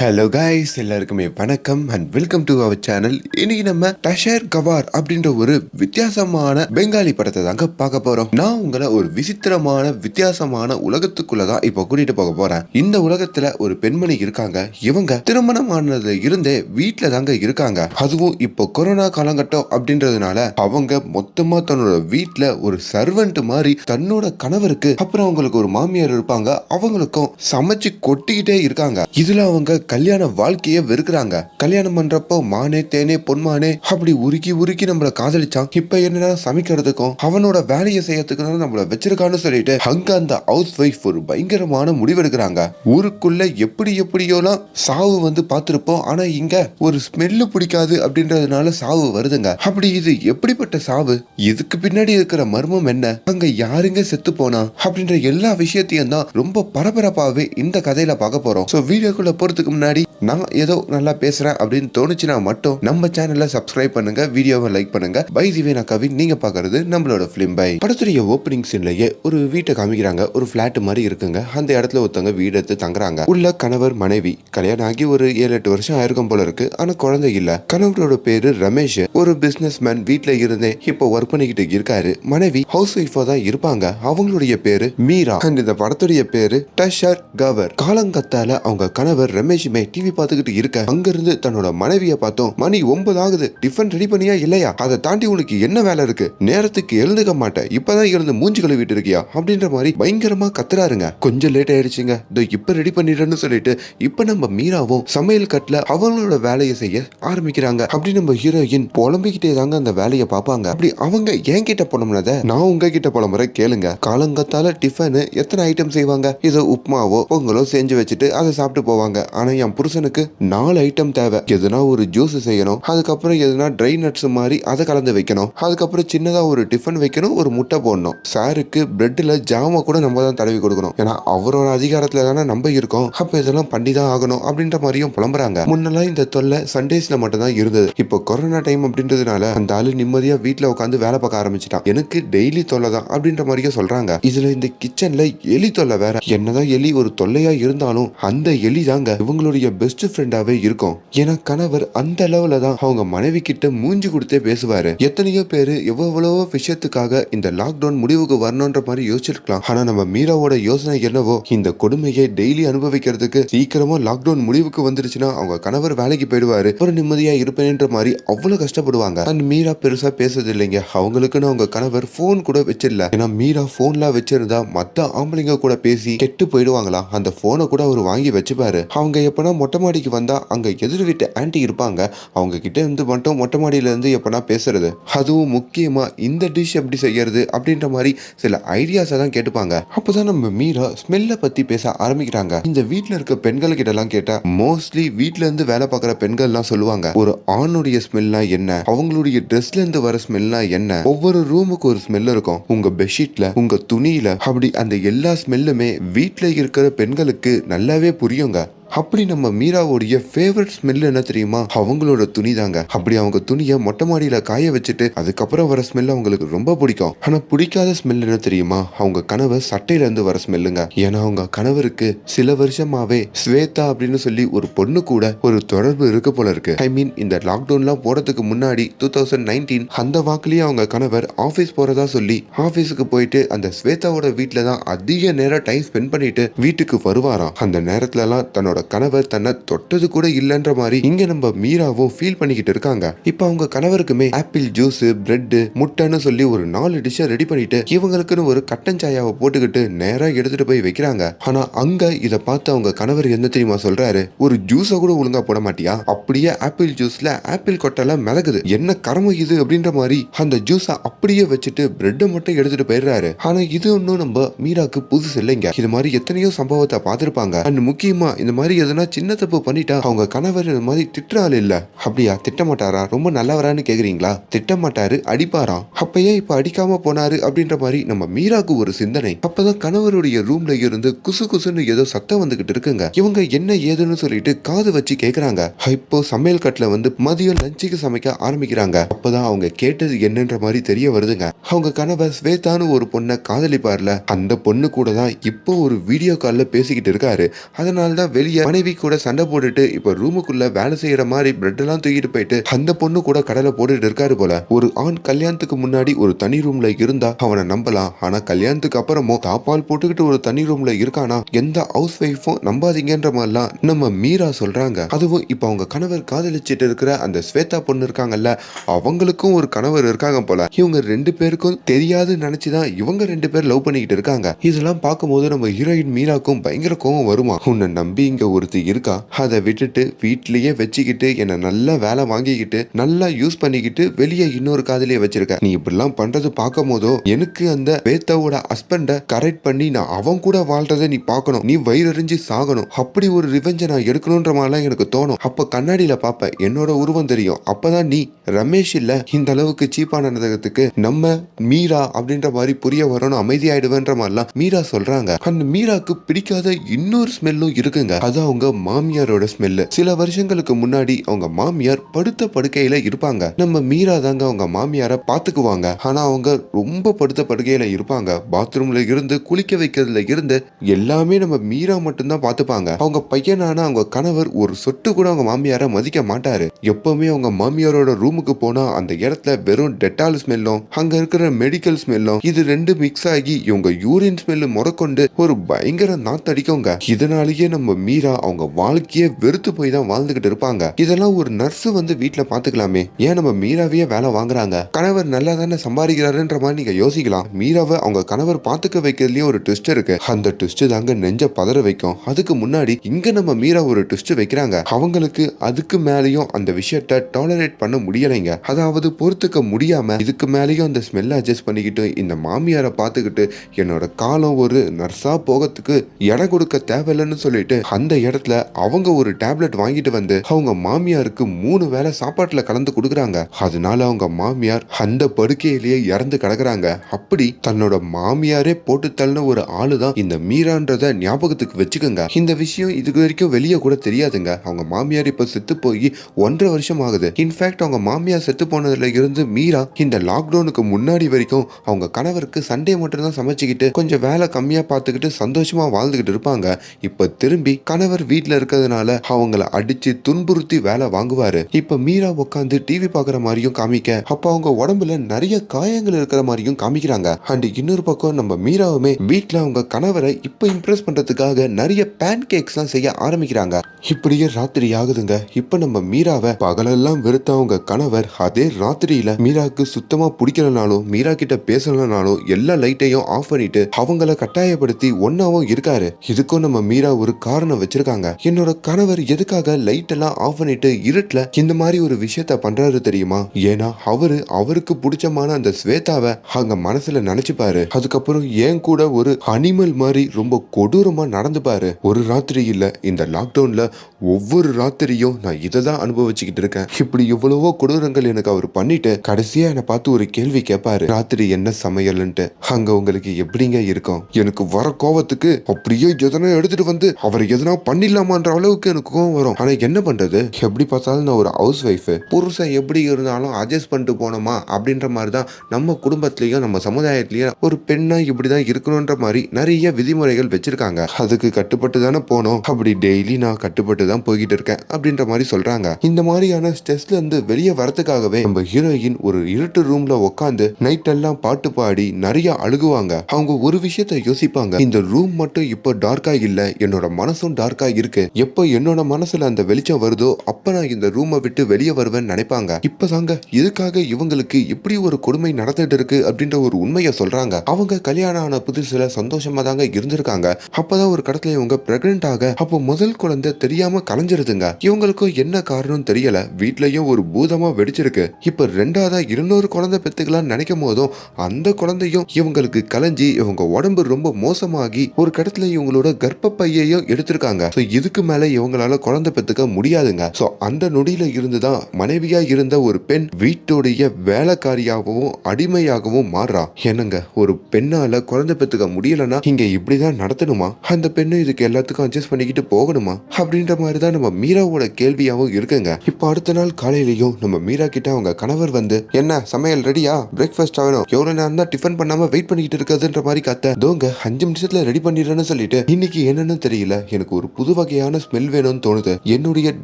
Hello guys எல்லாருக்குமே வணக்கம் and welcome to our channel இன்னைக்கு நம்ம டஷர் கவார் அப்படின்ற ஒரு வித்தியாசமான பெங்காலி படத்தை தாங்க பார்க்க போறோம். நான் உங்களை ஒரு விசித்திரமான வித்தியாசமான உலகத்துக்குள்ள தான் இப்போ கூட்டிட்டு போக போறேன். இந்த உலகத்துல ஒரு பெண்மணி இருக்காங்க. இவங்க திருமணம் ஆனதுல இருந்தே வீட்டுல தாங்க இருக்காங்க. அதுவும் இப்போ கொரோனா காலகட்டம் அப்படின்றதுனால அவங்க மொத்தமா தன்னோட வீட்டுல ஒரு சர்வெண்ட் மாதிரி தன்னோட கணவருக்கு அப்புறம் அவங்களுக்கு ஒரு மாமியார் இருப்பாங்க. அவங்களுக்கும் சமைச்சு கொட்டிக்கிட்டே இருக்காங்க. இதுல அவங்க கல்யாண வாழ்க்கையை வெறுக்கிறாங்க. கல்யாணம் பண்றப்போ மானே தேனே பொன்மானே அப்படி உருக்கி உருக்கி நம்மள காதலிச்சான். இப்ப என்னன்னா சமைக்கிறதுக்கும் அவனோட வேலையை செய்யறதுக்கு நம்மள வச்சிருக்கான்னு சொல்லிட்டு அங்க அந்த ஹவுஸ் ஒய்ஃப் ஒரு பயங்கரமான முடிவெடுக்கிறாங்க. ஊருக்குள்ள எப்படி எப்படியோலாம் சாவு வந்து பார்த்திருப்போம். ஆனா இங்க ஒரு ஸ்மெல்லு பிடிக்காது அப்படின்றதுனால சாவு வருதுங்க. அப்படி இது எப்படிப்பட்ட சாவு? இதுக்கு பின்னாடி இருக்கிற மர்மம் என்ன? அங்க யாருங்க செத்து போனா? அப்படின்ற எல்லா விஷயத்தையும் தான் ரொம்ப பரபரப்பாவே இந்த கதையில பார்க்க போறோம். சோ வீடியோக்குள்ள போறதுக்கு முன்னாடி நான் ஏதோ நல்லா பேசுறேன் அப்படின்னு தோணுச்சுன்னா மட்டும் நம்ம சேனல்ல சப்ஸ்கிரைப் பண்ணுங்க வீடியோவை லைக் பண்ணுங்க. பை திவேனா கவின். நீங்க பாக்குறது நம்மளோட பிலிம் பை படத்துடைய ஓப்பனிங் சீன்லயே ஒரு வீட்டை காமிக்கிறாங்க. ஒரு பிளாட் மாதிரி இருக்குங்க. அந்த இடத்துல ஒருத்தவங்க வீடு எடுத்து தங்குறாங்க. உள்ள கணவர் மனைவி கல்யாணம் ஆகி ஒரு ஏழு எட்டு வருஷம் ஆயிருக்கும் போல இருக்கு. ஆனா குழந்தை இல்ல. கணவரோட பேரு ரமேஷ். ஒரு பிசினஸ் மேன் வீட்டுல இருந்தே இப்போ ஒர்க் பண்ணிக்கிட்டு இருக்காரு. மனைவி ஹவுஸ் ஒய்ஃபா தான் இருப்பாங்க. அவங்களுடைய பேரு மீரா. அண்ட் இந்த படத்துடைய பேரு டஷர் கவர் காலங்கத்தால அவங்க கணவர் ரமேஷ் வரைக்குமே டிவி பார்த்துக்கிட்டு இருக்க. அங்கிருந்து தன்னோட மனைவியை பார்த்தோம். மணி ஒன்பது ஆகுது. டிஃபன் ரெடி பண்ணியா இல்லையா? அதை தாண்டி உனக்கு என்ன வேலை இருக்கு? நேரத்துக்கு எழுந்துக்க மாட்டேன். இப்பதான் எழுந்து மூஞ்சி கழுவிட்டு இருக்கியா? அப்படின்ற மாதிரி பயங்கரமா கத்துறாருங்க. கொஞ்சம் லேட் ஆயிடுச்சுங்க. இதோ இப்ப ரெடி பண்ணிடுறேன்னு சொல்லிட்டு இப்ப நம்ம மீராவும் சமையல் கட்டுல அவங்களோட வேலையை செய்ய ஆரம்பிக்கிறாங்க. அப்படி நம்ம ஹீரோயின் புலம்பிக்கிட்டே தாங்க அந்த வேலையை பார்ப்பாங்க. அப்படி அவங்க என்கிட்ட புலம்புனத நான் உங்ககிட்ட புலம்புற கேளுங்க. காலங்கத்தால டிஃபனு எத்தனை ஐட்டம் செய்வாங்க? இதோ உப்புமாவோ பொங்கலோ செஞ்சு வச்சுட்டு அதை சாப்பிட்டு போவாங்க. ஆனா என் புருஷனுக்கு நாலு ஐட்டம் தேவை. எதுனா ஒரு ஜூஸ் செய்யணும் அதுக்கப்புறம் எதுனா ட்ரை நட்ஸ் மாதிரி அதை கலந்து வைக்கணும் அதுக்கப்புறம் சின்னதாக ஒரு டிஃபன் வைக்கணும் ஒரு முட்டை போடணும். சாருக்கு பிரெட்டில் ஜாம கூட நம்ம தான் தடவி கொடுக்கணும். ஏன்னா அவரோட அதிகாரத்தில் தானே நம்ம இருக்கோம். அப்போ இதெல்லாம் பண்ணி தான் ஆகணும் அப்படின்ற மாதிரியும் புலம்புறாங்க. முன்னெல்லாம் இந்த தொல்லை சண்டேஸில் மட்டும்தான் இருந்தது. இப்போ கொரோனா டைம் அப்படின்றதுனால அந்த ஆளு நிம்மதியாக வீட்டில் உட்காந்து வேலை பார்க்க ஆரம்பிச்சிட்டான். எனக்கு டெய்லி தொல்லை தான் அப்படின்ற மாதிரியும் சொல்கிறாங்க இதில் இந்த கிச்சனில் எலி தொல்லை வேற. என்னதான் எலி ஒரு தொல்லையாக இருந்தாலும் அந்த எலி தாங்க அவங்களுடைய பெஸ்ட் ஃப்ரெண்டாவே இருக்கும். ஏன்னா கணவர் அந்த அளவுல தான் அவங்க மனைவி கிட்ட மூஞ்சி கொடுத்தே பேசுவாரு. எத்தனையோ பேரு எவ்வளவோ விஷயத்துக்காக இந்த லாக்டவுன் முடிவுக்கு வரணும்ன்ற மாதிரி யோசிச்சிருக்கலாம். ஆனா நம்ம மீராவோட யோசனை என்னவோ இந்த கொடுமையை டெய்லி அனுபவிக்கிறதுக்கு சீக்கிரமா லாக்டவுன் முடிவுக்கு வந்துருச்சுன்னா அவங்க கணவர் வேலைக்கு போயிடுவாரு. ஒரு நிம்மதியா இருப்பேன்ற மாதிரி அவ்வளவு கஷ்டப்படுவாங்க. அண்ட் மீரா பெருசா பேசுறது இல்லைங்க அவங்களுக்குன்னு அவங்க கணவர் போன் கூட வச்சிடல. ஏன்னா மீரா போன்லாம் வச்சிருந்தா மத்த ஆம்பளைங்க கூட பேசி கெட்டு போயிடுவாங்களா? அந்த போனை கூட அவர் வாங்கி வச்சுப்பாரு. அவங்க எப்போனா மொட்டை மாடிக்கு வந்தால் அங்கே எதிர் வீட்டு ஆன்ட்டி இருப்பாங்க. அவங்க கிட்டே இருந்து மட்டும் மொட்டை மாடியிலேருந்து இருந்து பேசுறது. அதுவும் முக்கியமாக இந்த டிஷ் எப்படி செய்யறது அப்படின்ற மாதிரி சில ஐடியாஸை தான் கேட்டுப்பாங்க. அப்போதான் நம்ம மீரா ஸ்மெல்லை பற்றி பேச ஆரம்பிக்கிறாங்க. இந்த வீட்டில் இருக்க பெண்கள் கிட்டலாம் கேட்டால் மோஸ்ட்லி வீட்டிலேருந்து இருந்து வேலை பார்க்குற பெண்கள்லாம் சொல்லுவாங்க ஒரு ஆணுடைய ஸ்மெல்லாம் என்ன? அவங்களுடைய ட்ரெஸ்லேருந்து வர ஸ்மெல்லாம் என்ன? ஒவ்வொரு ரூமுக்கு ஒரு ஸ்மெல் இருக்கும். உங்கள் பெட்ஷீட்டில் உங்கள் துணியில் அப்படி அந்த எல்லா ஸ்மெல்லுமே வீட்டில் இருக்கிற பெண்களுக்கு நல்லாவே புரியுங்க. அப்படி நம்ம மீராவுடைய ஃபேவரட் ஸ்மெல் என்ன தெரியுமா? அவங்களோட துணி தாங்க. அப்படி அவங்க துணியை மொட்டை மாடியில காய வச்சுட்டு அதுக்கப்புறம் வர ஸ்மெல் அவங்களுக்கு ரொம்ப பிடிக்கும். ஆனா பிடிக்காத ஸ்மெல் என்ன தெரியுமா? அவங்க கணவர் சட்டையில இருந்து வர ஸ்மெல்லுங்க ஏன்னா அவங்க கணவருக்கு சில வருஷமாவே ஸ்வேதா அப்படின்னு சொல்லி ஒரு பொண்ணு கூட ஒரு தொடர்பு இருக்கு போல இருக்கு. ஐ மீன் இந்த லாக்டவுன்லாம் போறதுக்கு முன்னாடி டூ தௌசண்ட் நைன்டீன் அந்த வாக்குலயே அவங்க கணவர் ஆஃபீஸ் போறதா சொல்லி ஆஃபீஸுக்கு போயிட்டு அந்த ஸ்வேதாவோட வீட்டுல தான் அதிக நேரம் டைம் ஸ்பெண்ட் பண்ணிட்டு வீட்டுக்கு வருவாராம். அந்த நேரத்துலலாம் தன்னோட அவங்களோட கணவர் தன்னை தொட்டது கூட இல்லைன்ற மாதிரி இங்க நம்ம மீராவும் ஃபீல் பண்ணிக்கிட்டு இருக்காங்க. இப்போ அவங்க கணவருக்குமே ஆப்பிள் ஜூஸ் பிரெட் முட்டைன்னு சொல்லி ஒரு நாலு டிஷ்ஷை ரெடி பண்ணிட்டு இவங்களுக்குன்னு ஒரு கட்டன் சாயாவை போட்டுக்கிட்டு நேரா எடுத்துட்டு போய் வைக்கிறாங்க. ஆனா அங்க இதை பார்த்து அவங்க கணவர் என்ன தெரியுமா சொல்றாரு? ஒரு ஜூஸை கூட ஒழுங்கா போட மாட்டியா? அப்படியே ஆப்பிள் ஜூஸ்ல ஆப்பிள் கொட்டெல்லாம் மிதக்குது. என்ன கரம இது அப்படின்ற மாதிரி அந்த ஜூஸை அப்படியே வச்சுட்டு பிரெட்டை மட்டும் எடுத்துட்டு போயிடுறாரு. ஆனா இது ஒன்றும் நம்ம மீராக்கு புதுசு இல்லைங்க. இது மாதிரி எத்தனையோ சம்பவத்தை பார்த்திருப்பாங்க. அண்ட் முக்கியமா இந்த மாதிரி எதுனா சின்ன தப்பு பண்ணிட்டா அவங்க கணவர் இது மாதிரி திட்டுறாள் இல்ல. அப்படியா? திட்டமாட்டாரா? ரொம்ப நல்லவரான்னு கேக்குறீங்களா? திட்டமாட்டாரு அடிப்பாராம் அப்ப ஏன் இப்ப அடிக்காம போனாரு அப்படின்ற மாதிரி நம்ம மீராக்கு ஒரு சிந்தனை. அப்பதான் கணவருடைய ரூம்ல இருந்து குசு குசுன்னு ஏதோ சத்தம் வந்துகிட்டு இருக்குங்க. இவங்க என்ன ஏதுன்னு சொல்லிட்டு காது வச்சு கேக்குறாங்க. இப்போ சமையல் கட்டுல வந்து மதியம் லஞ்சுக்கு சமைக்க ஆரம்பிக்கிறாங்க. அப்பதான் அவங்க கேட்டது என்னன்ற மாதிரி தெரிய வருதுங்க. அவங்க கணவர் ஸ்வேதான்னு ஒரு பொண்ணை காதலிப்பார்ல. அந்த பொண்ணு கூட தான் இப்போ ஒரு வீடியோ கால்ல பேசிக்கிட்டு இருக்காரு. அதனால தான் வெளியே தன்னுடைய மனைவி கூட சண்டை போட்டுட்டு இப்ப ரூமுக்குள்ள வேலை செய்யற மாதிரி பிரெட் எல்லாம் தூக்கிட்டு போயிட்டு அந்த பொண்ணு கூட கடலை போட்டுட்டு இருக்காரு போல. ஒரு ஆண் கல்யாணத்துக்கு முன்னாடி ஒரு தனி ரூம்ல இருந்தா அவனை நம்பலாம். ஆனா கல்யாணத்துக்கு அப்புறமும் தாப்பால் போட்டுக்கிட்டு ஒரு தனி ரூம்ல இருக்கானா? எந்த ஹவுஸ் ஒய்ஃபும் நம்பாதீங்கன்ற மாதிரிலாம் நம்ம மீரா சொல்றாங்க. அதுவும் இப்ப அவங்க கணவர் காதலிச்சிட்டு இருக்கிற அந்த ஸ்வேதா பொண்ணு இருக்காங்கல்ல அவங்களுக்கும் ஒரு கணவர் இருக்காங்க போல. இவங்க ரெண்டு பேருக்கும் தெரியாது நினைச்சுதான் இவங்க ரெண்டு பேர் லவ் பண்ணிக்கிட்டு இருக்காங்க. இதெல்லாம் பார்க்கும்போது நம்ம ஹீரோயின் மீராக்கும் பயங்கர கோவம் வருமா? உன்னை நம்பி இங்க ஒருத்தி இருக்கா? அதை விட்டுட்டு வீட்லயே வச்சுக்கிட்டு என்னை நல்லா வேலை வாங்கிக்கிட்டு நல்லா யூஸ் பண்ணிக்கிட்டு வெளியே இன்னொரு காதலியை வச்சிருக்க. நீ இப்படிலாம் பண்றது பார்க்கும் போதோ எனக்கு அந்த வேத்தாவோட ஹஸ்பண்ட கரெக்ட் பண்ணி நான் அவன் கூட வாழ்றதை நீ பார்க்கணும். நீ வயிறறிஞ்சு சாகணும். அப்படி ஒரு ரிவெஞ்சை நான் எடுக்கணுன்ற மாதிரிலாம் எனக்கு தோணும். அப்ப கண்ணாடியில பார்ப்பேன் என்னோட உருவம் தெரியும். அப்பதான் நீ ரமேஷ் இல்ல இந்த அளவுக்கு சீப்பான நடந்ததுக்கு நம்ம மீரா அப்படின்ற மாதிரி புரிய வரணும் அமைதியாயிடுவேன்ற மாதிரிலாம் மீரா சொல்றாங்க. அந்த மீராக்கு பிடிக்காத இன்னொரு ஸ்மெல்லும் இருக்குங்க. அது அவங்க மாமியாரோட ஸ்மெல்லு சில வருஷங்களுக்கு முன்னாடி அவங்க மாமியார் படுத்த படுக்கையில இருப்பாங்க. நம்ம மீரா தாங்க அவங்க மாமியார பாத்துக்குவாங்க ஆனா அவங்க ரொம்ப படுத்த படுக்கையில இருப்பாங்க. பாத்ரூம்ல இருந்து குளிக்க வைக்கிறதுல இருந்து எல்லாமே நம்ம மீரா மட்டும்தான் பாத்துப்பாங்க அவங்க பையனான அவங்க கணவர் ஒரு சொட்டு கூட அவங்க மாமியார மதிக்க மாட்டாரு. எப்பவுமே அவங்க மாமியாரோட ரூமுக்கு போனா அந்த இடத்துல வெறும் டெட்டால் ஸ்மெல்லும் அங்க இருக்கிற மெடிக்கல் ஸ்மெல்லும் இது ரெண்டு மிக்ஸ் ஆகி இவங்க யூரின் ஸ்மெல்லு முறக்கொண்டு ஒரு பயங்கர நாத்தடிக்கோங்க. இதனாலேயே நம்ம மீ மீரா அவங்க வாழ்க்கையே வெறுத்து போய் தான் வாழ்ந்துகிட்டு இருப்பாங்க. இதெல்லாம் ஒரு நர்ஸ் வந்து வீட்டுல பாத்துக்கலாமே. ஏன் நம்ம மீராவையே வேலை வாங்குறாங்க? கணவர் நல்லா தானே சம்பாதிக்கிறாருன்ற மாதிரி நீங்க யோசிக்கலாம். மீராவை அவங்க கணவர் பாத்துக்க வைக்கிறதுலயும் ஒரு ட்விஸ்ட் இருக்கு. அந்த ட்விஸ்ட் தாங்க நெஞ்ச பதற வைக்கும். அதுக்கு முன்னாடி இங்க நம்ம மீரா ஒரு ட்விஸ்ட் வைக்கிறாங்க. அவங்களுக்கு அதுக்கு மேலேயும் அந்த விஷயத்த டாலரேட் பண்ண முடியலைங்க. அதாவது பொறுத்துக்க முடியாம இதுக்கு மேலேயும் அந்த ஸ்மெல்ல அட்ஜஸ்ட் பண்ணிக்கிட்டு இந்த மாமியாரை பார்த்துக்கிட்டு என்னோட காலம் ஒரு நர்ஸா போகிறதுக்கு இடம் கொடுக்க தேவையில்லைன்னு சொல்லிட்டு அந்த இடத்துல அவங்க ஒரு டேப்லெட் வாங்கிட்டு வந்து அவங்க மாமியாருக்கு மூணு வேளை சாப்பாட்டுல கலந்து கொடுக்குறாங்க. அதனால அவங்க மாமியார் அந்த படுக்கையிலேயே இறந்து கிடக்குறாங்க. அப்படி தன்னோட மாமியாரே போட்டு தள்ளின ஒரு ஆளு தான் இந்த மீரான்றத ஞாபகத்துக்கு வச்சுக்கோங்க. இந்த விஷயம் இதுக்கு வரைக்கும் வெளியே கூட தெரியாதுங்க. அவங்க மாமியார் இப்ப செத்து போய் ஒன்றரை வருஷம் ஆகுது. இன்ஃபேக்ட் அவங்க மாமியார் செத்து போனதுல இருந்து மீரா இந்த லாக்டவுனுக்கு முன்னாடி வரைக்கும் அவங்க கணவருக்கு சண்டே மட்டும் தான் சமைச்சுக்கிட்டு கொஞ்சம் வேலை கம்மியா பார்த்துக்கிட்டு சந்தோஷமா வாழ்ந்துகிட்டு இருப்பாங்க. இப்ப திரும்பி கணவர் வீட்ல இருக்கிறதுனால அவங்கள அடிச்சு துன்புறுத்தி வேலை வாங்குவாரு. இப்ப மீரா உட்காந்து டிவி பாக்குற மாதிரியும் காமிக்க அப்ப அவங்க உடம்புல நிறைய காயங்கள் இருக்கிற மாதிரியும் காமிக்கிறாங்க. அண்ட் இன்னொரு பக்கம் நம்ம மீராவுமே வீட்ல அவங்க கணவரை இப்ப இம்ப்ரெஸ் பண்றதுக்காக நிறைய பேன் எல்லாம் செய்ய ஆரம்பிக்கிறாங்க. இப்படியே ராத்திரி ஆகுதுங்க. இப்ப நம்ம மீராவை பகலெல்லாம் வெறுத்த அவங்க கணவர் அதே ராத்திரியில மீராக்கு சுத்தமா பிடிக்கலனாலும் மீரா கிட்ட பேசலனாலும் எல்லா லைட்டையும் ஆஃப் பண்ணிட்டு அவங்கள கட்டாயப்படுத்தி ஒன்னாவும் இருக்காரு. இதுக்கும் நம்ம மீரா ஒரு காரணம் வச்சிருக்காங்க. என்னோட கணவர் எதுக்காக லைட் எல்லாம் ஆஃப் பண்ணிட்டு இருட்டுல இந்த மாதிரி ஒரு விஷயத்த பண்றாரு தெரியுமா? ஏன்னா அவரு அவருக்கு பிடிச்சமான அந்த ஸ்வேதாவை அங்க மனசுல நினைச்சுப்பாரு. அதுக்கப்புறம் ஏன் கூட ஒரு அனிமல் மாதிரி ரொம்ப கொடூரமா நடந்துப்பாரு. ஒரு ராத்திரி இல்ல இந்த லாக்டவுன்ல ஒவ்வொரு ராத்திரியும் நான் இதை தான் அனுபவிச்சுக்கிட்டு இருக்கேன். இப்படி எவ்வளவோ கொடூரங்கள் எனக்கு அவர் பண்ணிட்டு கடைசியா என்னை பார்த்து ஒரு கேள்வி கேட்பாரு. ராத்திரி என்ன சமையல்ன்ட்டு. அங்க உங்களுக்கு எப்படிங்க இருக்கும்? எனக்கு வர கோவத்துக்கு அப்படியே எதனா எடுத்துட்டு வந்து அவர் எதனா பண்ணிடலாமான்ற அளவுக்கு எனக்கு கோவம் வரும். ஆனா என்ன பண்றது? எப்படி பார்த்தாலும் நான் ஒரு ஹவுஸ் ஒய்ஃப் புருஷன் எப்படி இருந்தாலும் அட்ஜஸ்ட் பண்ணிட்டு போனோமா அப்படின்ற மாதிரி தான் நம்ம குடும்பத்திலயும் நம்ம சமுதாயத்திலயும் ஒரு பெண்ணா இப்படிதான் இருக்கணும்ன்ற மாதிரி நிறைய விதிமுறைகள் வச்சிருக்காங்க. அதுக்கு கட்டுப்பட்டு தானே போனோம் அப்படி டெய்லி நான் கட்டுப்பட்டு தான் போய்கிட்டு இருக்கேன் அப்படின்ற மாதிரி சொல்றாங்க. இந்த மாதிரியான ஸ்ட்ரெஸ்ல இருந்து வெளியே வரதுக்காகவே நம்ம ஹீரோயின் ஒரு இருட்டு ரூம்ல உட்காந்து நைட் எல்லாம் பாட்டு பாடி நிறைய அழுகுவாங்க. அவங்க ஒரு விஷயத்த யோசிப்பாங்க. இந்த ரூம் மட்டும் இப்போ டார்க்கா இல்ல என்னோட மனசும் டார்க்கா இருக்கு. எப்போ என்னோட மனசுல அந்த வெளிச்சம் வருதோ அப்ப நான் இந்த ரூமை விட்டு வெளியே வருவேன்னு நினைப்பாங்க. இப்பதாங்க இதுக்காக இவங்களுக்கு இப்படி ஒரு கொடுமை நடந்துட்டு இருக்கு அப்படின்ற ஒரு உண்மையை சொல்றாங்க. அவங்க கல்யாணம் ஆன புதுசுல சந்தோஷமா தாங்க இருந்திருக்காங்க. அப்பதான் ஒரு கடத்துல இவங்க பிரெக்னென்ட் ஆக அப்போ முதல் குழந்தை தெரியாம கலைஞ்சிருதுங்க. இவங்களுக்கும் என்ன காரணம் தெரியல. வீட்லயும் ஒரு பூதமா வெடிச்சிருக்கு. இப்ப ரெண்டாவதா இருநூறு குழந்தை பெத்துக்கலாம் நினைக்கும் போதும் அந்த குழந்தையும் இவங்களுக்கு கலைஞ்சி இவங்க உடம்பு ரொம்ப மோசமாகி ஒரு கடத்துல இவங்களோட கர்ப்பப்பையையும் எடுத்திருக்காங்க. ஸோ இதுக்கு மேல இவங்களால குழந்தை பெற்றுக்க முடியாதுங்க. ஸோ அந்த நொடியில இருந்துதான் மனைவியா இருந்த ஒரு பெண் வீட்டுடைய வேலைக்காரியாகவும் அடிமையாகவும் மாறுறா என்னங்க ஒரு பெண்ணால குழந்தை பெற்றுக்க முடியலன்னா இங்க இப்படிதான் நடத்தணுமா? அந்த பெண்ணு இதுக்கு எல்லாத்துக்கும் அட்ஜஸ்ட் பண்ணிக்கிட்டு போகணுமா? அப்படின்ற மாதிரி தான் நம்ம மீராவோட கேள்வியாகவும் இருக்குங்க. இப்போ அடுத்த நாள் காலையிலயும் நம்ம மீரா கிட்ட அவங்க கணவர் வந்து என்ன சமையல் ரெடியா பிரேக்ஃபாஸ்ட் ஆகணும். எவ்வளவு நேரம் தான் டிஃபன் பண்ணாம வெயிட் பண்ணிக்கிட்டு இருக்கிறதுன்ற மாதிரி கத்த. தோங்க அஞ்சு நிமிஷத்துல ரெடி பண்ணிடுறேன்னு சொல்லிட்டு இன்னைக்கு என்னன்னு தெரியல. எனக்கு ஒரு புது வகையான ஸ்மெல் வேணும்னு தோணுது. என்னுடைய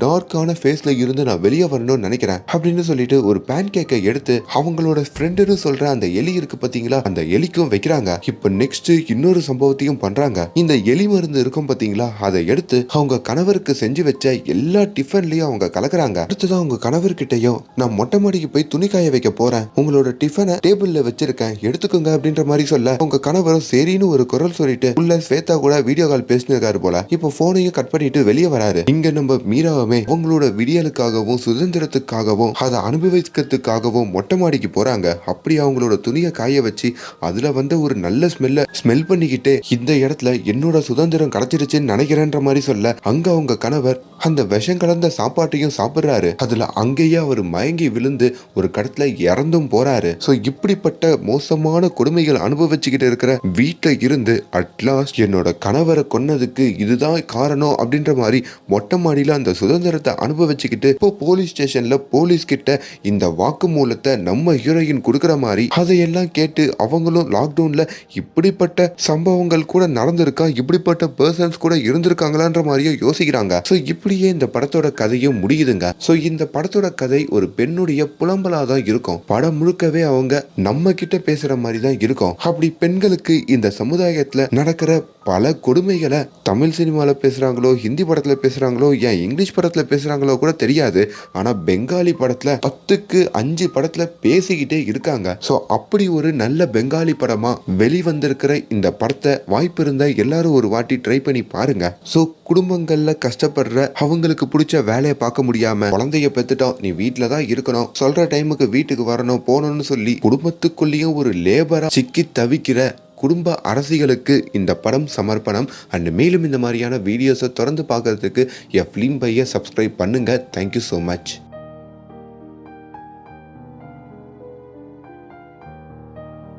டார்க்கான ஃபேஸ்ல இருந்து நான் வெளியே வரணும்னு நினைக்கிறேன். அப்படின்னு சொல்லிட்டு ஒரு பேன் கேக்கை எடுத்து அவங்களோட ஃப்ரெண்டுன்னு சொல்ற அந்த எலி இருக்கு பாத்தீங்களா? அந்த எலிக்கும் வைக்கிறாங்க. இப்ப நெக்ஸ்ட் இன்னொரு சம்பவத்தையும் பண்றாங்க. இந்த எலி மருந்து இருக்கும் பாத்தீங்களா? அதை எடுத்து அவங்க கணவருக்கு செஞ்சு வச்ச எல்லா டிஃபன்லயும் அவங்க கலக்குறாங்க. அடுத்ததான் அவங்க கணவர்கிட்டயும் நான் மொட்டை மாடிக்கு போய் துணி காய வைக்க போறேன். உங்களோட டிஃபனை டேபிள்ல வச்சிருக்கேன். எடுத்துக்கோங்க அப்படின்ற மாதிரி சொல்ல உங்க கணவரும் சரின்னு ஒரு குரல் சொல்லிட்டு உள்ள ஸ்வேதா கூட வீடியோ கால் பேசினிருக்காரு போல. இப்போ போனையும் கட் பண்ணிட்டு வெளியே வராரு. இங்க நம்ம மீராவுமே அவங்களோட விடியலுக்காகவும் சுதந்திரத்துக்காகவும் அதை அனுபவிக்கிறதுக்காகவும் மொட்டை மாடிக்கு போறாங்க. அப்படி அவங்களோட துணியை காய வச்சு அதுல வந்த ஒரு நல்ல ஸ்மெல்ல ஸ்மெல் பண்ணிக்கிட்டு இந்த இடத்துல என்னோட சுதந்திரம் கிடைச்சிருச்சுன்னு நினைக்கிறேன்ற மாதிரி சொல்ல அங்க அவங்க கணவர் அந்த விஷம் கலந்த சாப்பாட்டையும் சாப்பிடுறாரு. அதுல அங்கேயே அவர் மயங்கி விழுந்து ஒரு கடத்துல இறந்தும் போறாரு. சோ இப்படிப்பட்ட மோசமான கொடுமைகள் அனுபவிச்சுக்கிட்டு இருக்கிற வீட்டுல இருந்து அட்லாஸ்ட் என்னோட கணவரை கொன்னதுக்கு இதுதான் காரணம் அப்படின்ற மாதிரி மொட்டை மாடியில் அந்த சுதந்திரத்தை அனுபவிச்சுக்கிட்டு இப்போ போலீஸ் ஸ்டேஷனில் போலீஸ் கிட்ட இந்த வாக்குமூலத்தை நம்ம ஹீரோயின் கொடுக்குற மாதிரி அதையெல்லாம் கேட்டு அவங்களும் லாக்டவுனில் இப்படிப்பட்ட சம்பவங்கள் கூட நடந்திருக்கா? இப்படிப்பட்ட பர்சன்ஸ் கூட இருந்திருக்காங்களான்ற மாதிரியே யோசிக்கிறாங்க. ஸோ இப்படியே இந்த படத்தோட கதையும் முடியுதுங்க. ஸோ இந்த படத்தோட கதை ஒரு பெண்ணுடைய புலம்பலாக தான் இருக்கும். படம் முழுக்கவே அவங்க நம்ம கிட்ட பேசுற மாதிரி தான் இருக்கும். அப்படி பெண்களுக்கு இந்த சமுதாயத்தில் நடக்கிற பல கொடுமைகளை தமிழ் சினிமாவில் பேசுகிறாங்களோ ஹிந்தி படத்தில் பேசுறாங்களோ ஏன் இங்கிலீஷ் படத்தில் பேசுகிறாங்களோ கூட தெரியாது. ஆனால் பெங்காலி படத்தில் பத்துக்கு அஞ்சு படத்தில் பேசிக்கிட்டே இருக்காங்க. ஸோ அப்படி ஒரு நல்ல பெங்காலி படமாக வெளிவந்திருக்கிற இந்த படத்தை வாய்ப்பு இருந்தால் எல்லாரும் ஒரு வாட்டி ட்ரை பண்ணி பாருங்க. ஸோ குடும்பங்களில் கஷ்டப்படுற அவங்களுக்கு பிடிச்ச வேலையை பார்க்க முடியாம குழந்தைய பெத்துட்டோம் நீ வீட்டில் தான் இருக்கணும். சொல்ற டைமுக்கு வீட்டுக்கு வரணும் போகணும்னு சொல்லி குடும்பத்துக்குள்ளேயும் ஒரு லேபரா சிக்கி தவிக்கிற குடும்ப அரசிகளுக்கு இந்த படம் சமர்ப்பணம். அண்ட் மேலும் இந்த மாதிரியான வீடியோஸை தொடர்ந்து பார்க்கறதுக்கு என் ஃபிலிம் பையை சப்ஸ்கிரைப் பண்ணுங்க. Thank you so much